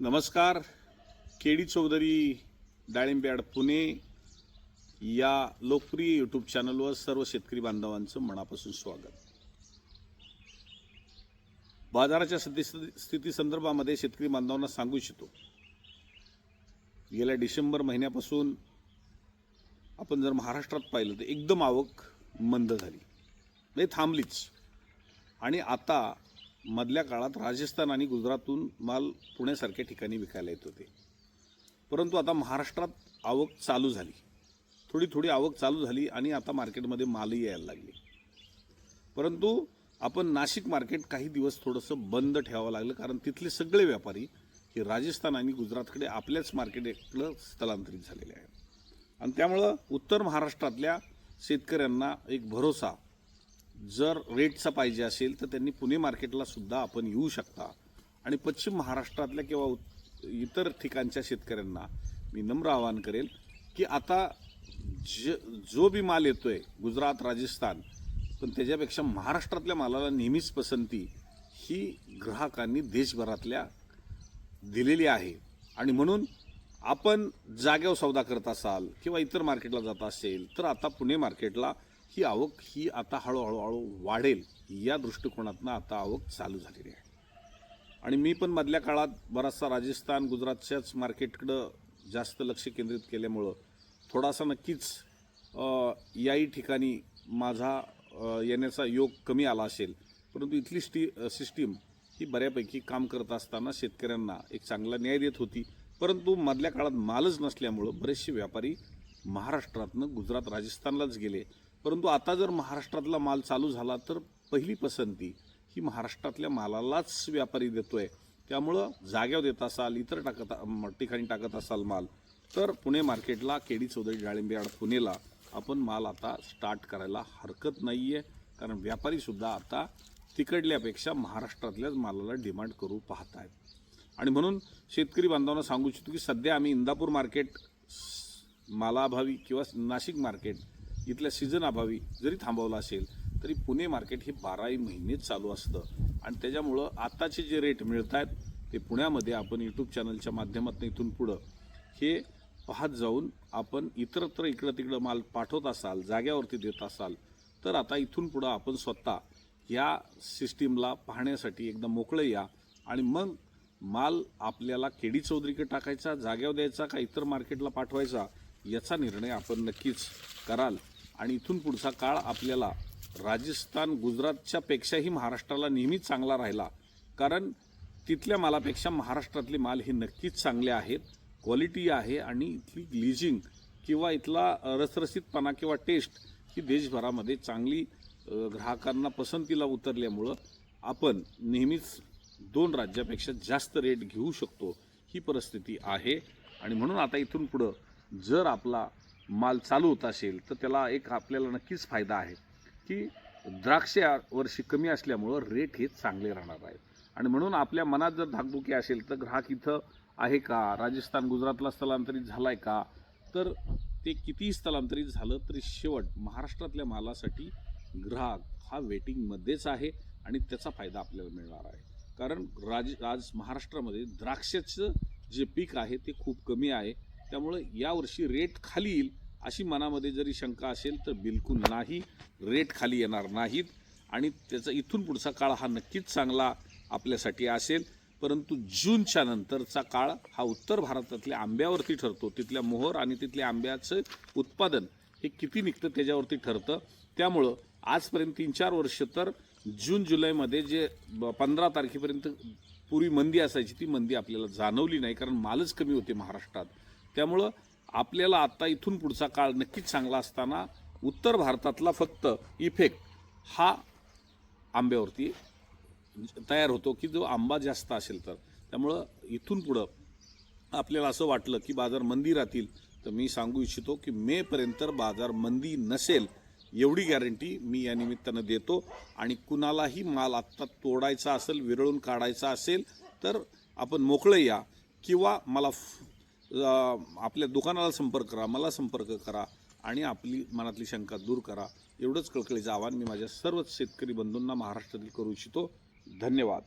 नमस्कार. केडी चौधरी डाळिंब्याड पुणे या लोकप्रिय यूट्यूब चॅनलवर सर्व शेतकरी बांधवांचं मनापासून स्वागत. बाजाराच्या सद्यस्थिती संदर्भामध्ये शेतकरी बांधवांना सांगू इच्छितो. गेल्या डिसेंबर महिन्यापासून आपण जर महाराष्ट्रात पाहिलं तर एकदम आवक मंद झाली. म्हणजे थांबलीच. आणि आता मधल्या काळात राजस्थान आणि गुजरातून माल पुण्यासारख्या ठिकाणी विकायला येत होते. परंतु आता महाराष्ट्रात आवक चालू झाली. थोडी थोडी आवक चालू झाली आणि आता मार्केटमध्ये मालही यायला लागली. परंतु आपण नाशिक मार्केट काही दिवस थोडंसं बंद ठेवावं लागलं कारण तिथले सगळे व्यापारी हे राजस्थान आणि गुजरातकडे आपल्याच मार्केटकडं स्थलांतरित झालेले आहेत. आणि त्यामुळं उत्तर महाराष्ट्रातल्या शेतकऱ्यांना एक भरोसा जर रेटचा पाहिजे असेल तर त्यांनी पुणे मार्केटला सुद्धा आपण येऊ शकता. आणि पश्चिम महाराष्ट्रातल्या किंवा उत- इतर ठिकाणच्या शेतकऱ्यांना मी नम्र आवाहन करेल की आता ज जो बी माल येतो आहे गुजरात राजस्थान पण त्याच्यापेक्षा महाराष्ट्रातल्या मालाला नेहमीच पसंती ही ग्राहकांनी देशभरातल्या दिलेली आहे. आणि म्हणून आपण जाग्यावर सौदा करत असाल किंवा इतर मार्केटला जात असेल तर आता पुणे मार्केटला ही आवक ही आता हळूहळूहळू वाढेल या दृष्टिकोनातनं आता आवक चालू झालेली आहे. आणि मी पण मधल्या काळात बराचसा राजस्थान गुजरातच्याच मार्केटकडं जास्त लक्ष केंद्रित केल्यामुळं थोडासा नक्कीच याही ठिकाणी माझा येण्याचा योग कमी आला असेल. परंतु इथली स्टी सिस्टीम ही बऱ्यापैकी काम करत असताना शेतकऱ्यांना एक चांगला न्याय देत होती. परंतु मधल्या काळात मालच नसल्यामुळं बरेचसे व्यापारी महाराष्ट्रातनं गुजरात राजस्थानलाच गेले. परंतु आता जर महाराष्ट्रातला माल चालू झाला तर पहिली पसंती ही महाराष्ट्रातल्या मालालाच व्यापारी देतो आहे त्यामुळं जाग्यावर देत असाल इतर टाकत ठिकाणी टाकत असाल माल तर पुणे मार्केटला केडी चौधरी डाळिंबे आड पुणेला आपण माल आता स्टार्ट करायला हरकत नाही आहे कारण व्यापारीसुद्धा आता तिकडल्यापेक्षा महाराष्ट्रातल्याच मालाला डिमांड करू पाहत आहेत आणि म्हणून शेतकरी बांधवांना सांगू इच्छितो की सध्या आम्ही इंदापूर मार्केट मालाभावी किंवा नाशिक मार्केट इथल्या सीझन अभावी जरी थांबवलं असेल तरी पुणे मार्केट हे बाराही महिनेच चालू असतं. आणि त्याच्यामुळं आत्ताचे जे रेट मिळत आहेत ते पुण्यामध्ये आपण यूट्यूब चॅनलच्या माध्यमातून इथून पुढं हे पाहत जाऊन आपण इतरत्र इकडं तिकडं माल पाठवत असाल जाग्यावरती देत असाल तर आता इथून पुढं आपण स्वतः या सिस्टीमला पाहण्यासाठी एकदा मोकळं या आणि मग माल आपल्याला केडी चौधरीकडे टाकायचा जाग्यावर द्यायचा का इतर मार्केटला पाठवायचा याचा निर्णय आपण नक्कीच कराल. आणि इथून पुढचा काळ आपल्याला राजस्थान गुजरातच्या पेक्षाही महाराष्ट्राला नेहमीच चांगला राहिला. कारण तिथल्या मालापेक्षा महाराष्ट्रातले माल हे नक्कीच चांगले आहेत. क्वालिटी आहे आणि इथली ग्लिजिंग किंवा इथला रसरसीतपणा किंवा टेस्ट ही देशभरामध्ये चांगली ग्राहकांना पसंतीला उतरल्यामुळं आपण नेहमीच दोन राज्यापेक्षा जास्त रेट घेऊ शकतो ही परिस्थिती आहे. आणि म्हणून आता इथून पुढं जर आपला माल चालू होत असेल तर त्याला एक आपल्याला नक्कीच फायदा आहे की द्राक्ष वर्षी कमी असल्यामुळं रेट हे चांगले राहणार आहेत. आणि म्हणून आपल्या मनात जर धाकधुकी असेल तर ग्राहक इथं आहे का? राजस्थान गुजरातला स्थलांतरित झाला आहे का? तर ते कितीही स्थलांतरित झालं तरी शेवट महाराष्ट्रातल्या मालासाठी ग्राहक हा वेटिंगमध्येच आहे आणि त्याचा फायदा आपल्याला मिळणार आहे. कारण राज आज महाराष्ट्रामध्ये द्राक्षाचं जे पीक आहे ते खूप कमी आहे. त्यामुळं यावर्षी रेट खाली येईल अशी मनामध्ये जरी शंका असेल तर बिलकुल नाही. रेट खाली येणार नाहीत. आणि त्याचा इथून पुढचा काळ हा नक्कीच चांगला आपल्यासाठी असेल. परंतु जूनच्या नंतरचा काळ हा उत्तर भारतातल्या आंब्यावरती ठरतो. तिथल्या मोहर आणि तिथल्या आंब्याचं उत्पादन हे किती निघतं त्याच्यावरती ठरतं. त्यामुळं आजपर्यंत तीन चार वर्ष तर जून जुलैमध्ये जे ब- पंधरा तारखेपर्यंत पूर्वी मंदी असायची ती मंदी आपल्याला जाणवली नाही. कारण मालच कमी होते महाराष्ट्रात. त्यामुळं आपल्याला आत्ता इथून पुढचा काळ नक्कीच चांगला असताना उत्तर भारतातला फक्त इफेक्ट हा आंब्यावरती तयार होतो की जो आंबा जास्त असेल तर. त्यामुळं इथून पुढं आपल्याला असं वाटलं की बाजार मंदी राहतील तर मी सांगू इच्छितो की मेपर्यंत बाजार मंदी नसेल एवढी गॅरंटी मी या निमित्तानं देतो. आणि कुणालाही माल आत्ता तोडायचा असेल विरळून काढायचा असेल तर आपण मोकळे या. किंवा मला फ- आपल्या दुकानाला संपर्क करा मला संपर्क करा आणि आपली मनातली शंका दूर करा. एवढंच कळकळीचं आवाहन मी माझ्या सर्वच शेतकरी बंधूंना महाराष्ट्रातील करू इच्छितो. धन्यवाद.